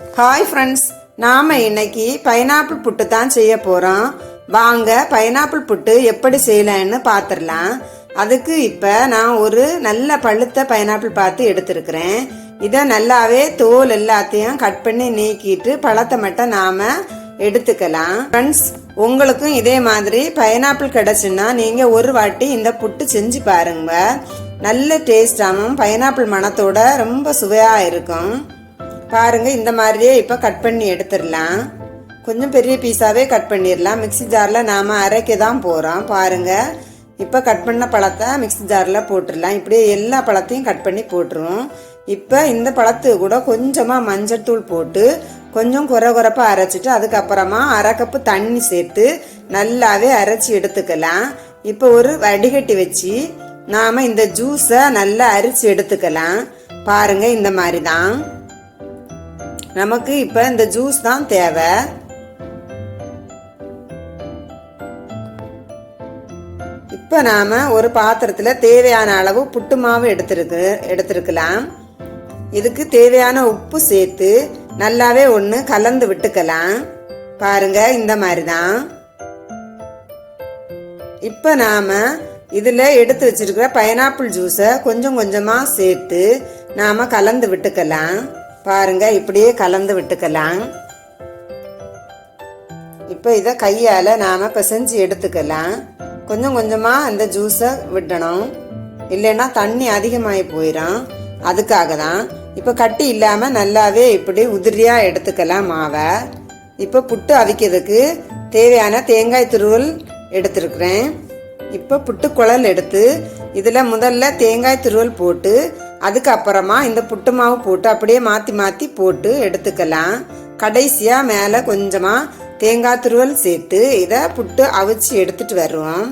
Hi friends நாம் இன்னைக்கு pineapple புட்டு தான் செய்ய போகிறோம் வாங்க பைனாப்பிள் புட்டு எப்படி செய்யலான்னு பார்த்துடலாம். அதுக்கு இப்போ நான் ஒரு நல்ல பழுத்த பைனாப்பிள் பார்த்து எடுத்துருக்குறேன். இதை நல்லாவே தோல் எல்லாத்தையும் கட் பண்ணி நீக்கிட்டு பழத்தை மட்டும் நாம் எடுத்துக்கலாம். ஃப்ரெண்ட்ஸ் உங்களுக்கும் இதே மாதிரி பைனாப்பிள் கிடச்சுன்னா நீங்கள் ஒரு வாட்டி இந்த புட்டு செஞ்சு பாருங்க. நல்ல டேஸ்டாகவும் பைனாப்பிள் மணத்தோட ரொம்ப சுவையாக இருக்கும். பாருங்கள் இந்த மாதிரியே இப்போ கட் பண்ணி எடுத்துடலாம். கொஞ்சம் பெரிய பீஸாகவே கட் பண்ணிடலாம். மிக்ஸி ஜாரில் நாம் அரைக்க தான் போகிறோம் பாருங்கள் இப்போ கட் பண்ண பழத்தை மிக்ஸி ஜாரில் போட்டுடலாம். இப்படியே எல்லா பழத்தையும் கட் பண்ணி போட்டுருவோம். இப்போ இந்த பழத்து கூட கொஞ்சமாக மஞ்சள் தூள் போட்டு கொஞ்சம் குறை குறைப்பாக அரைச்சிட்டு அதுக்கப்புறமா அரை கப்பு தண்ணி சேர்த்து நல்லாவே அரைச்சி எடுத்துக்கலாம். இப்போ ஒரு வடிகட்டி வச்சு நாம் இந்த ஜூஸை நல்லா அரிச்சு எடுத்துக்கலாம். பாருங்க இந்த மாதிரி தான் நமக்கு இப்போ இந்த ஜூஸ் தான் தேவை. இப்போ நாம் ஒரு பாத்திரத்தில் தேவையான அளவு புட்டு மாவு எடுத்துருக்கு எடுத்துருக்கலாம். இதுக்கு தேவையான உப்பு சேர்த்து நல்லாவே ஒன்று கலந்து விட்டுக்கலாம். பாருங்க இந்த மாதிரி தான் இப்போ நாம் இதில் எடுத்து வச்சிருக்கிற பைனாப்பிள் ஜூஸை கொஞ்சம் கொஞ்சமாக சேர்த்து நாம் கலந்து விட்டுக்கலாம். பாருங்க இப்படியே கலந்து விட்டுக்கலாம். இப்போ இதை கையால் நாம் பிசைஞ்சு எடுத்துக்கலாம். கொஞ்சம் கொஞ்சமாக அந்த ஜூஸை விடணும். இல்லைன்னா தண்ணி அதிகமாகி போயிடும் அதுக்காக தான். இப்போ கட்டி இல்லாமல் நல்லாவே இப்படி உதிரியாக எடுத்துக்கலாம் மாவை. இப்போ புட்டு அவிக்கிறதுக்கு தேவையான தேங்காய் துருவல் எடுத்துருக்குறேன். இப்போ புட்டு குழல் எடுத்து இதில் முதல்ல தேங்காய் துருவல் போட்டு அதுக்கப்புறமா இந்த புட்டு மாவு போட்டு அப்படியே மாற்றி மாற்றி போட்டு எடுத்துக்கலாம். கடைசியாக மேலே கொஞ்சமாக தேங்காய் துருவல் சேர்த்து இதை புட்டு அவிச்சு எடுத்துட்டு வருவோம்.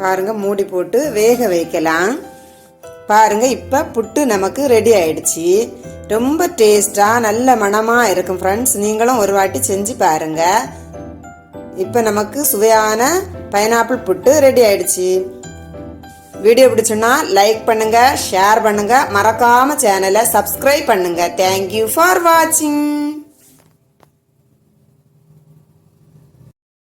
பாருங்க மூடி போட்டு வேக வைக்கலாம். பாருங்க இப்போ புட்டு நமக்கு ரெடி ஆயிடுச்சு. ரொம்ப டேஸ்டாக நல்ல மணமாக இருக்கும் ஃப்ரெண்ட்ஸ் நீங்களும் ஒரு வாட்டி செஞ்சு பாருங்க. இப்போ நமக்கு சுவையான பைனாப்பிள் புட்டு ரெடி ஆயிடுச்சு. வீடியோ பிடிச்சுன்னா லைக் பண்ணுங்க ஷேர் பண்ணுங்க. மறக்காம சேனலை சப்ஸ்கிரைப் பண்ணுங்க. தேங்க்யூ ஃபார் வாட்சிங்